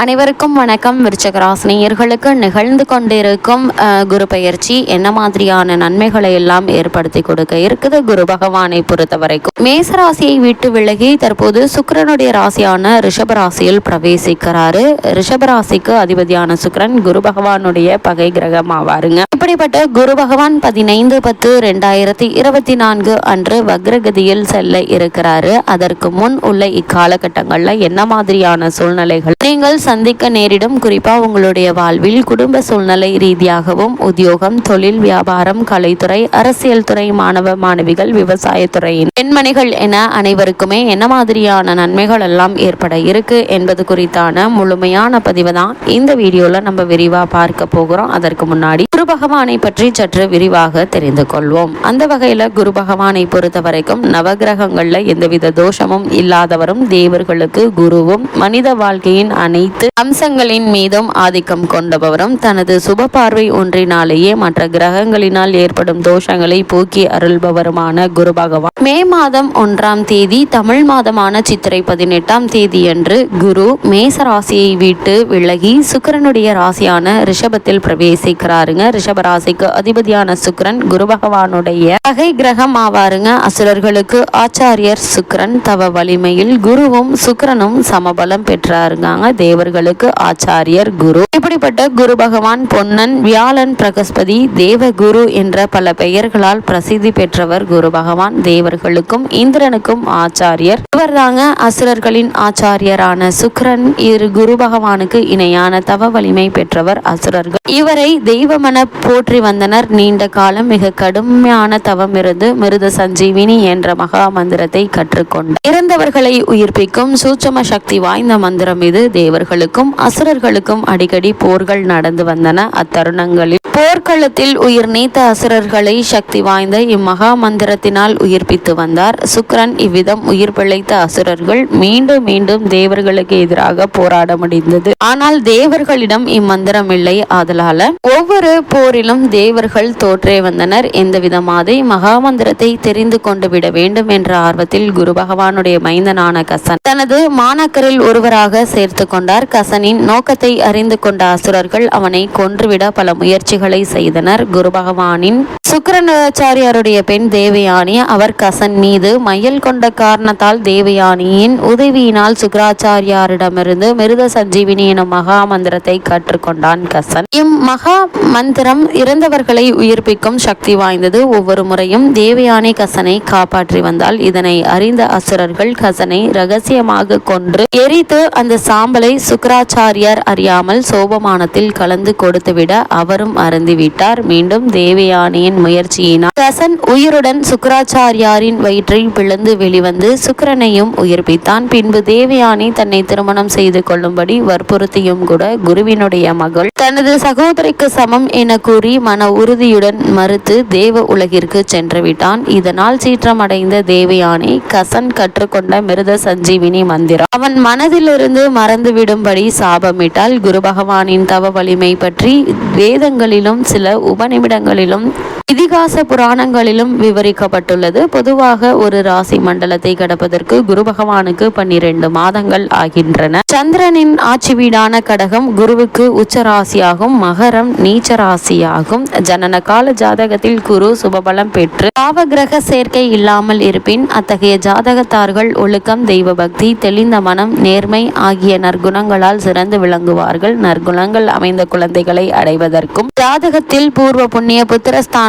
அனைவருக்கும் வணக்கம். விருச்சகராசினியர்களுக்கு நிகழ்ந்து கொண்டிருக்கும் குரு பயிற்சி என்ன மாதிரியான நன்மைகளை எல்லாம் ஏற்படுத்தி கொடுக்க இருக்குது? குரு பகவானை பொறுத்த வரைக்கும் மேசராசியை விட்டு விலகி தற்போது சுக்கரனுடைய ராசியான ரிஷப ராசியில் பிரவேசிக்கிறாரு. ரிஷப ராசிக்கு அதிபதியான சுக்கரன் குரு பகவானுடைய பகை கிரகம் ஆவாருங்க. இப்படிப்பட்ட குரு பகவான் பதினைந்து பத்து ரெண்டாயிரத்தி இருபத்தி நான்கு அன்று வக்ரகதியில் செல்ல இருக்கிறாரு. அதற்கு முன் உள்ள இக்காலகட்டங்கள்ல என்ன மாதிரியான சூழ்நிலைகள்? நீங்கள் சந்திக்க நேரிடும். குறிப்பா உங்களுடைய வாழ்வில் குடும்ப சூழ்நிலை ரீதியாகவும் உத்தியோகம் தொழில் வியாபாரம் கலைத்துறை அரசியல் துறை மாணவ மாணவிகள் விவசாயத்துறையின் பெண்மணிகள் என அனைவருக்குமே என்ன மாதிரியான நன்மைகள் எல்லாம் ஏற்பட இருக்கு என்பது குறித்தான முழுமையான பதிவு தான் இந்த வீடியோல நம்ம விரிவா பார்க்க போகிறோம். அதற்கு முன்னாடி குரு பகவானை பற்றி சற்று விரிவாக தெரிந்து கொள்வோம். அந்த வகையில குரு பகவானை பொறுத்த வரைக்கும் நவகிரகங்கள்ல எந்தவித தோஷமும் இல்லாதவரும் தேவர்களுக்கு குருவும் மனித வாழ்க்கையின் அனைத்து அம்சங்களின் மீதும் ஆதிக்கம் கொண்டபவரும் தனது சுப பார்வை ஒன்றினாலேயே மற்ற கிரகங்களினால் ஏற்படும் தோஷங்களை போக்கி அருள்பவருமான குரு பகவான். மே மாதம் ஒன்றாம் தேதி தமிழ் மாதமான சித்திரை பதினெட்டாம் தேதியன்று குரு மேச ராசியை விட்டு விலகி சுக்கிரனுடைய ராசியான ரிஷபத்தில் பிரவேசிக்கிறாருங்க. ரிஷப ராசிக்கு அதிபதியான சுக்கரன் குரு பகவானுடைய பகை கிரகம் ஆவாருங்க. அசுரர்களுக்கு ஆச்சாரியர் சுக்கரன் தவ வலிமையில் குருவும் சுக்கரனும் சமபலம் பெற்றாருங்க. தேவர் அவர்களுக்கு ஆச்சாரியர் குரு. இப்படிப்பட்ட குரு பகவான் பொன்னன் வியாழன் பிரகஸ்பதி தேவகுரு என்ற பல பெயர்களால் பிரசித்தி பெற்றவர் குரு பகவான். தேவர்களுக்கும் இந்திரனுக்கும் ஆச்சாரியர். இவர்தாங்க அசுரர்களின் ஆச்சாரியரான சுக்கிரன். இரு குரு பகவானுக்கு இணையான தவ வலிமை பெற்றவர் அசுரர்கள். இவரை தெய்வமென போற்றி வந்தனர். நீண்ட காலம் மிக கடுமையான தவம் இருந்து மிருத சஞ்சீவினி என்ற மகா மந்திரத்தை கற்றுக்கொண்டார் இறந்தவர்களை உயிர்ப்பிக்கும் சூட்சம சக்தி வாய்ந்த மந்திரம் இது. தேவர்கள் தேவர்களுக்கும் அசுரர்களுக்கும் அடிக்கடி போர்கள் நடந்து வந்தன. அத்தருணங்களில் போர்க்களத்தில் உயிர் நீத்த அசுரர்களை சக்தி வாய்ந்த இம்மகா மந்திரத்தினால் உயிர்ப்பித்து வந்தார். சுக்கிரன் இவ்விதம் உயிர் பிழைத்த அசுரர்கள் மீண்டும் மீண்டும் தேவர்களுக்கு எதிராக போராட முடிந்தது. ஆனால் தேவர்களிடம் இம்மந்திரம் இல்லை. ஆதலால ஒவ்வொரு போரிலும் தேவர்கள் தோற்றே வந்தனர். எந்த விதமாதை மகா மந்திரத்தை தெரிந்து கொண்டு விட வேண்டும் என்ற ஆர்வத்தில் குரு பகவானுடைய மைந்தனான கசன் தனது மாணாக்கரில் ஒருவராக சேர்த்து கொண்டார். கசனின் நோக்கத்தை அறிந்து கொண்ட அசுரர்கள் அவனை கொன்றுவிட பல முயற்சிகளை செய்தனர். குரு பகவானின் சுக்கரனாச்சாரியாருடைய பெண் தேவயானி அவர் கசன் மீது மையல் கொண்ட காரணத்தால் தேவயானியின் உதவியினால் சுக்கராச்சாரியாரிடமிருந்து மிருத சஞ்சீவினி எனும் மகா மந்திரத்தை கற்றுக்கொண்டான் கசன். இம் மகா மந்திரம் இறந்தவர்களை உயிர்ப்பிக்கும் சக்தி வாய்ந்தது. ஒவ்வொரு முறையும் தேவயானி கசனை காப்பாற்றி வந்தால் இதனை அறிந்த அசுரர்கள் கசனை ரகசியமாக கொன்று எரித்து அந்த சாம்பலை சுக்கராச்சாரியார் அறியாமல் சோபமானத்தில் கலந்து கொடுத்துவிட அவரும் அறந்துவிட்டார் மீண்டும் தேவயானியின் முயற்சியினால் கசன் உயிருடன் சுக்கராச்சாரியாரின் வயிற்றில் பிளந்து வெளிவந்து சுக்கரனையும் உயிர்ப்பித்தான். பின்பு தேவயானி தன்னை திருமணம் செய்து கொள்ளும்படி வற்புறுத்தியும் கூட குருவினுடைய மகள் தனது சகோதரிக்கு சமம் என கூறி மன உறுதியுடன் மறுத்து தேவ உலகிற்கு சென்று விட்டான் இதனால் சீற்றமடைந்த தேவயானி கசன் கற்றுக்கொண்ட மிருத சஞ்சீவினி மந்திரம். அவன் மனதிலிருந்து மறந்துவிடும் விழும்படி சாபமிட்டால் குரு பகவானின் தவ வலிமை பற்றி வேதங்களிலும் சில உபநிமிடங்களிலும் இதிகாச புராணங்களிலும் விவரிக்கப்பட்டுள்ளது. பொதுவாக ஒரு ராசி மண்டலத்தை கடப்பதற்கு குரு பகவானுக்கு பன்னிரண்டு மாதங்கள் ஆகின்றன. சந்திரனின் ஆட்சி வீடான கடகம் குருவுக்கு உச்ச ராசியாகும் மகரம் நீச்ச ராசியாகும் ஜனன கால ஜாதகத்தில் குரு சுபபலம் பெற்று பாவகிரக சேர்க்கை இல்லாமல் இருப்பின் அத்தகைய ஜாதகத்தார்கள் ஒழுக்கம் தெய்வ பக்தி தெளிந்த மனம் நேர்மை ஆகிய நற்குணங்களால் சிறந்து விளங்குவார்கள். நற்குணங்கள் அமைந்த குழந்தைகளை அடைவதற்கும் ஜாதகத்தில் பூர்வ புண்ணிய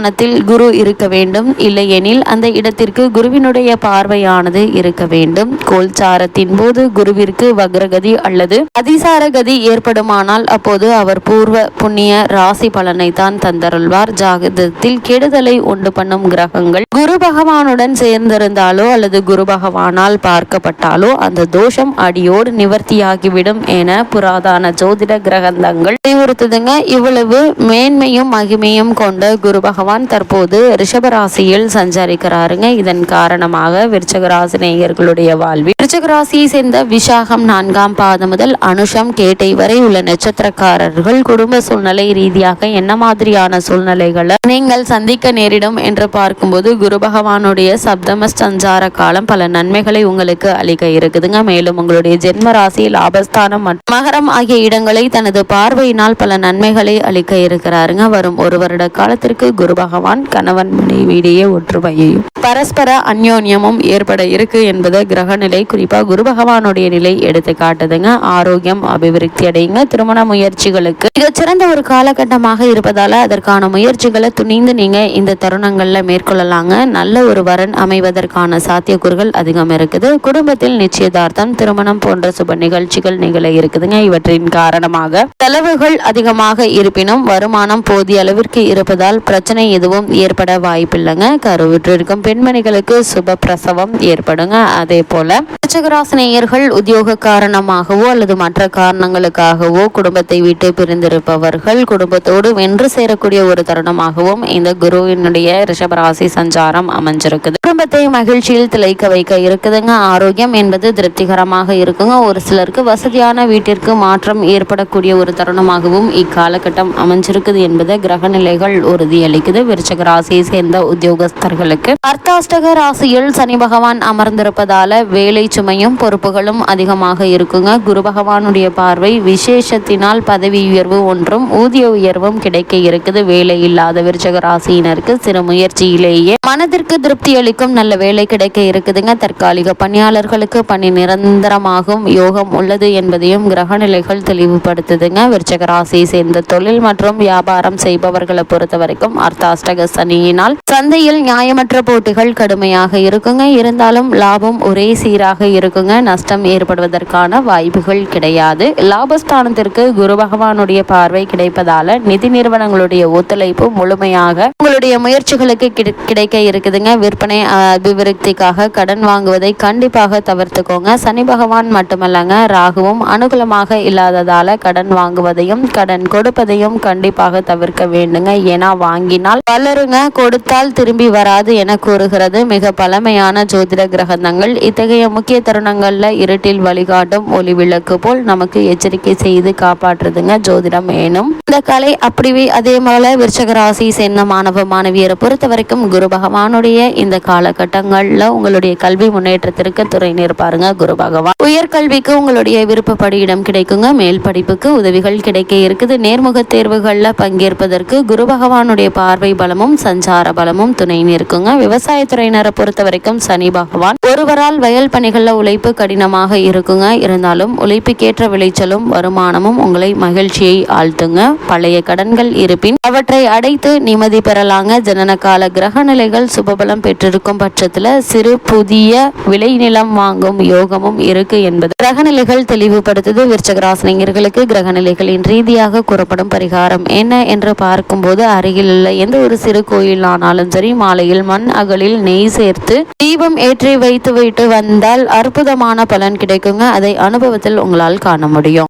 ஸ்தானத்தில் குரு இருக்க வேண்டும். இல்லையெனில் அந்த இடத்திற்கு குருவினுடைய பார்வையானது இருக்க வேண்டும். கோல்சாரத்தின் போது குருவிற்கு வக்ரகதி அல்லது அதிசார கதி ஏற்படுமானால் அப்போது அவர் பூர்வ புண்ணிய ராசி பலனை தான் தந்தருள்வார். ஜாகதத்தில் கெடுதலை உண்டு பண்ணும் கிரகங்கள் குரு பகவானுடன் சேர்ந்திருந்தாலோ அல்லது குரு பகவானால் பார்க்கப்பட்டாலோ அந்த தோஷம் அடியோடு நிவர்த்தியாகிவிடும் என புராதான ஜோதிட கிரகந்தங்கள் அறிவுறுத்துதுங்க. இவ்வளவு மேன்மையும் மகிமையும் கொண்ட குரு பகவான் பகவான் தற்போது ரிஷபராசியில் சஞ்சரிக்கிறாருங்க. இதன் காரணமாக விருச்சகராசி நேயர்களுடைய வாழ்வில். விருச்சகராசியை சேர்ந்த விசாகம் நான்காம் பாதம் முதல் அனுஷம் கேட்டை வரை உள்ள நட்சத்திரக்காரர்கள் குடும்ப சூழ்நிலை ரீதியாக என்ன மாதிரியான சூழ்நிலைகளை நீங்கள் சந்திக்க நேரிடும் என்று பார்க்கும்போது குரு பகவானுடைய சப்தம சஞ்சார காலம் பல நன்மைகளை உங்களுக்கு அளிக்க இருக்குதுங்க. மேலும் உங்களுடைய ஜென்ம ராசி லாபஸ்தானம் மற்றும் மகரம் ஆகிய இடங்களை தனது பார்வையினால் பல நன்மைகளை அளிக்க இருக்கிறாருங்க. வரும் ஒரு வருட காலத்திற்கு குரு பகவான் கணவன் மனைவியிடையே ஒற்றுமையையும் பரஸ்பர அந்யோன்யமும் ஏற்பட இருக்கு என்பது கிரக நிலை. குறிப்பா குரு பகவானுடைய நிலை எடுத்து காட்டுதுங்க. ஆரோக்கியம் அபிவிருத்தி அடையுங்க. திருமண முயற்சிகளுக்கு மிகச்சிறந்த ஒரு காலகட்டமாக இருப்பதால அதற்கான முயற்சிகளை துணிந்து நீங்க இந்த தருணங்கள்ல மேற்கொள்ளலாங்க. நல்ல ஒரு வரன் அமைவதற்கான சாத்தியக்கூறுகள் அதிகம் இருக்குது. குடும்பத்தில் நிச்சயதார்த்தம் திருமணம் போன்ற சுப நிகழ்ச்சிகள் நிகழ இருக்குதுங்க. இவற்றின் காரணமாக செலவுகள் அதிகமாக இருப்பினும் வருமானம் போதிய அளவிற்கு இருப்பதால் பிரச்சனை எதுவும் ஏற்பட வாய்ப்பில்லைங்க. கருவுற்றிருக்கும் பெண்மணிகளுக்கு சுப பிரசவம் ஏற்படுங்க. அதே போல விருச்சகராசினியர்கள் உத்தியோக காரணமாகவோ அல்லது மற்ற காரணங்களுக்காகவோ குடும்பத்தை விட்டு பிரிந்திருப்பவர்கள் குடும்பத்தோடு வென்று சேரக்கூடிய ஒரு தருணமாகவும் இந்த குருவினுடைய ரிஷபராசி சஞ்சாரம் அமைஞ்சிருக்குது. குடும்பத்தை மகிழ்ச்சியில் திளைக்க வைக்க இருக்குதுங்க. ஆரோக்கியம் என்பது திருப்திகரமாக இருக்குங்க. ஒரு சிலருக்கு வசதியான வீட்டிற்கு மாற்றம் ஏற்படக்கூடிய ஒரு தருணமாகவும் இக்காலகட்டம் அமைஞ்சிருக்குது என்பது கிரக நிலைகள் உறுதியளிக்குது. விருச்சக ராசியை சேர்ந்த உத்தியோகஸ்தர்களுக்கு அர்த்தாஷ்டக ராசியில் சனி பகவான் அமர்ந்திருப்பதால வேலை சுமையும் பொறுப்புகளும் அதிகமாக இருக்குங்க. குரு பகவானுடைய பார்வை விசேஷத்தினால் பதவி உயர்வு ஒன்றும் ஊதிய உயர்வும் கிடைக்க இருக்குது. வேலை இல்லாத விருச்சக ராசியினருக்கு சிறு முயற்சியிலேயே மனதிற்கு திருப்தி அளிக்கும் நல்ல வேலை கிடைக்க இருக்குதுங்க. தற்காலிக பணியாளர்களுக்கு பணி நிரந்தரமாகும் யோகம் உள்ளது என்பதையும் கிரகநிலைகள் தெளிவுபடுத்துதுங்க. விருச்சக ராசியை சேர்ந்த தொழில் மற்றும் வியாபாரம் செய்பவர்களை பொறுத்த வரைக்கும் அர்த்தாஷ்டக சனியினால் சந்தையில் நியாயமற்ற போட்டிகள் கடுமையாக இருக்குங்க. இருந்தாலும் லாபம் ஒரே சீராக இருக்குங்க. நஷ்டம் ஏற்படுவதற்கான வாய்ப்புகள் கிடையாது. லாபஸ்தானத்திற்கு குரு பகவானுடைய பார்வை கிடைப்பதால நிதி நிறுவனங்களுடைய ஒத்துழைப்பு முழுமையாக உங்களுடைய முயற்சிகளுக்கு கிடைக்க இருக்குதுங்க. விற்பனை அபிவிருத்திக்காக கடன் வாங்குவதை கண்டிப்பாக தவிர்த்துக்கோங்க. சனி பகவான் மட்டுமல்லங்க ராகுவும் அனுகூலமாக இல்லாததால கடன் வாங்குவதையும் கடன் கொடுப்பதையும் கண்டிப்பாக தவிர்க்க வேண்டுங்க. ஏன்னா வாங்கினால் வளருங்க கொடுத்தால் திரும்பி வராது என கூறுகிறது. மிக பழமையான ஜோதிட கிரகங்கள். இத்தகைய முக்கிய தருணங்களில் இருட்டில் வழிகாட்டும் ஒளி விளக்கு போல் நமக்கு எச்சரிக்கை செய்து காப்பாற்றுதுங்க ஜோதிடம் ஏனும். இந்த கலை அப்படிவே அதே போல விருச்சகராசி சேர்ந்த மாணவ மாணவியரை பொறுத்த வரைக்கும் குரு பகவானுடைய இந்த காலகட்டங்களில் உங்களுடைய கல்வி முன்னேற்றத்திற்கு துறை நிற்பாருங்க குரு பகவான். உயர்கல்விக்கு உங்களுடைய விருப்பப்படி இடம் கிடைக்குங்க மேல் படிப்புக்கு உதவிகள் கிடைக்க இருக்குது. நேர்முக தேர்வுகளில் பங்கேற்பதற்கு குரு பகவானுடைய பார்வை பலமும் சஞ்சார பலமும் துணை நிற்குங்க. விவசாயத்துறையினரை பொறுத்த வரைக்கும் சனி பகவான். ஒருவரால் வயல் பணிகள் நல்ல உழைப்பு கடினமாக இருக்குங்க. இருந்தாலும் உழைப்புக்கேற்ற விளைச்சலும் வருமானமும் உங்களை மகிழ்ச்சியை ஆழ்த்துங்க. பழைய கடன்கள் இருப்பின் அவற்றை அடைத்து நிம்மதி பெறலாங்க. ஜனன கால கிரக நிலைகள் சுபபலம் பெற்றிருக்கும் பட்சத்தில் சிறு புதிய விளைநிலம் வாங்கும் யோகமும் இருக்கு என்பது. கிரகநிலைகள் தெளிவுபடுத்துது. விருச்சகராசினியர்களுக்கு கிரகநிலைகளின் ரீதியாக கூறப்படும் பரிகாரம் என்ன என்று பார்க்கும்போது அருகில் உள்ள எந்த ஒரு சிறு கோயில் ஆனாலும் சரி மாலையில் மண் அகலில் நெய் சேர்த்து தீபம் ஏற்றி வைத்து விட்டு வந்தால் அற்புதமான பலன் கிடைக்குங்க. அதை அனுபவத்தில் உங்களால் காண முடியும்.